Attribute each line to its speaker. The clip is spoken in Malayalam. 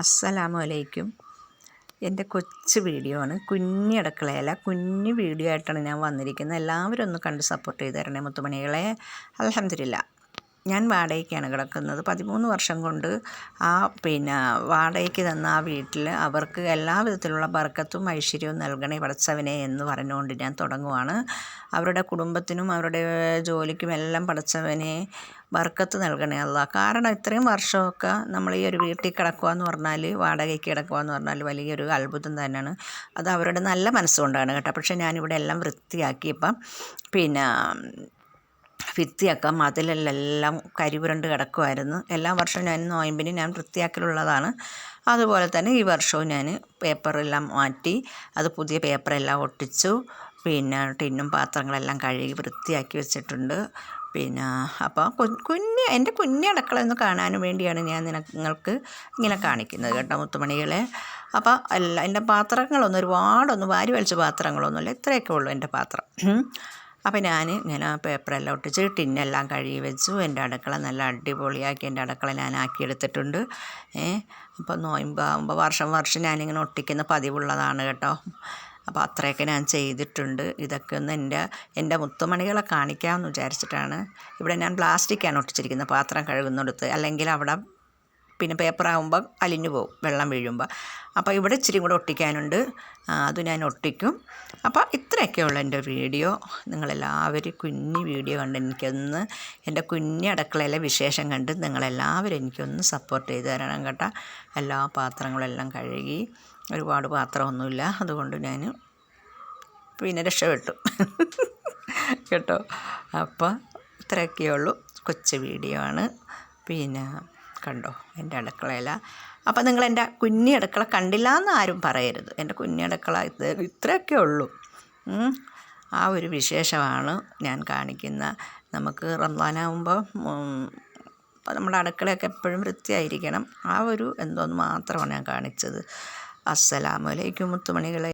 Speaker 1: അസ്സലാമു അലൈക്കും എന്റെ കൊച്ചു വീഡിയോ ആണ്. കുഞ്ഞി അടുക്കളയല്ല കുഞ്ഞു വീഡിയോ ആയിട്ടാണ് ഞാൻ വന്നിരിക്കുന്നത്. എല്ലാവരും ഒന്ന് കണ്ട് സപ്പോർട്ട് ചെയ്ത് തരണേ മുത്തുമണികളെ. അലഹമില്ല ഞാൻ വാടകയ്ക്കാണ് കിടക്കുന്നത്. പതിമൂന്ന് വർഷം കൊണ്ട് ആ പിന്നെ വാടകയ്ക്ക് തന്ന ആ വീട്ടിൽ അവർക്ക് എല്ലാ വിധത്തിലുള്ള ബർക്കത്തും ഐശ്വര്യവും നൽകണേ പടച്ചവനെ എന്ന് പറഞ്ഞുകൊണ്ട് ഞാൻ തുടങ്ങുവാണ്. അവരുടെ കുടുംബത്തിനും അവരുടെ ജോലിക്കും എല്ലാം പടച്ചവനെ ബർക്കത്ത് നൽകണേ അല്ല കാരണം ഇത്രയും വർഷമൊക്കെ നമ്മൾ ഈ ഒരു വീട്ടിൽ കിടക്കുക എന്ന് പറഞ്ഞാൽ വാടകയ്ക്ക് കിടക്കുക എന്ന് പറഞ്ഞാൽ വലിയൊരു അത്ഭുതം തന്നെയാണ്. അത് അവരുടെ നല്ല മനസ്സുകൊണ്ടാണ് കേട്ടോ. പക്ഷേ ഞാനിവിടെ എല്ലാം വൃത്തിയാക്കിയപ്പം പിന്നെ ഭിത്തിയൊക്കെ മതിലെല്ലാം കരിപുരണ്ട് കിടക്കുമായിരുന്നു എല്ലാ വർഷവും ഞാൻ നോയമ്പിന് ഞാൻ വൃത്തിയാക്കലുള്ളതാണ്. അതുപോലെ തന്നെ ഈ വർഷവും ഞാൻ പേപ്പറെല്ലാം മാറ്റി അത് പുതിയ പേപ്പറെല്ലാം ഒട്ടിച്ചു. പിന്നെ ടിന്നും പാത്രങ്ങളെല്ലാം കഴുകി വൃത്തിയാക്കി വെച്ചിട്ടുണ്ട്. പിന്നെ അപ്പോൾ കുഞ്ഞ് എന്റെ കുഞ്ഞ് അടുക്കള ഒന്ന് കാണാനും വേണ്ടിയാണ് ഞാൻ നിങ്ങൾക്ക് ഇങ്ങനെ കാണിക്കുന്നത് കേട്ടോ മുത്തുമണികളെ. അപ്പോൾ അല്ല എന്റെ പാത്രങ്ങളൊന്നും ഒരുപാടൊന്നും വാരി വലിച്ച പാത്രങ്ങളൊന്നുമില്ല. ഇത്രയൊക്കെ ഉള്ളൂ എന്റെ പാത്രം. അപ്പോൾ ഞാൻ ഇങ്ങനെ പേപ്പറെല്ലാം ഒട്ടിച്ച് ടിന്നെല്ലാം കഴുകി വെച്ചു. എന്റെ അടുക്കള നല്ല അടിപൊളിയാക്കി. എന്റെ അടുക്കള ഞാൻ ആക്കിയെടുത്തിട്ടുണ്ട് ഏ അപ്പോൾ നോയമ്പാകുമ്പോൾ വർഷം വർഷം ഞാനിങ്ങനെ ഒട്ടിക്കുന്ന പതിവുള്ളതാണ് കേട്ടോ. അപ്പോൾ അത്രയൊക്കെ ഞാൻ ചെയ്തിട്ടുണ്ട്. ഇതൊക്കെ ഒന്ന് എന്റെ എന്റെ മുത്തുമണികളെ കാണിക്കാമെന്ന് വിചാരിച്ചിട്ടാണ് ഇവിടെ ഞാൻ പ്ലാസ്റ്റിക്കാണ് ഒട്ടിച്ചിരിക്കുന്നത്. പാത്രം കഴുകുന്നിടത്ത്. അല്ലെങ്കിൽ അവിടെ പിന്നെ പേപ്പറാകുമ്പോൾ അലിഞ്ഞു പോകും വെള്ളം വീഴുമ്പോൾ അപ്പോൾ ഇവിടെ ഇച്ചിരി കൂടെ ഒട്ടിക്കാനുണ്ട്. അത് ഞാൻ ഒട്ടിക്കും. അപ്പോൾ ഇത്രയൊക്കെയുള്ള എന്റെ വീഡിയോ. നിങ്ങളെല്ലാവരും കുഞ്ഞി വീഡിയോ കണ്ട് എനിക്കൊന്ന് എന്റെ കുഞ്ഞി അടുക്കളയിലെ വിശേഷം കണ്ട് നിങ്ങളെല്ലാവരും എനിക്കൊന്ന് സപ്പോർട്ട് ചെയ്ത് തരണം കേട്ടോ. എല്ലാ പാത്രങ്ങളെല്ലാം കഴുകി ഒരുപാട് പാത്രമൊന്നുമില്ല. അതുകൊണ്ട് ഞാൻ പിന്നെ രക്ഷപ്പെട്ടു. കേട്ടോ? അപ്പോൾ ഇത്രയൊക്കെയുള്ളൂ കൊച്ച വീഡിയോ ആണ്. പിന്നെ കണ്ടോ? എന്റെ അടുക്കളയില. അപ്പോൾ നിങ്ങൾ എന്റെ കുഞ്ഞി അടുക്കള കണ്ടില്ല എന്ന് ആരും പറയരുത്. എന്റെ കുഞ്ഞി അടുക്കള ഇത് ഇത്രയൊക്കെ ഉള്ളൂ. ആ ഒരു വിശേഷമാണ് ഞാൻ കാണിക്കുന്ന. നമുക്ക് റംസാനാകുമ്പോൾ നമ്മുടെ അടുക്കളയൊക്കെ എപ്പോഴും വൃത്തിയായിരിക്കണം. ആ ഒരു എന്തോന്ന് മാത്രമാണ് ഞാൻ കാണിച്ചത്. അസ്സലാമലൈക്കും മുത്തുമണികളെ.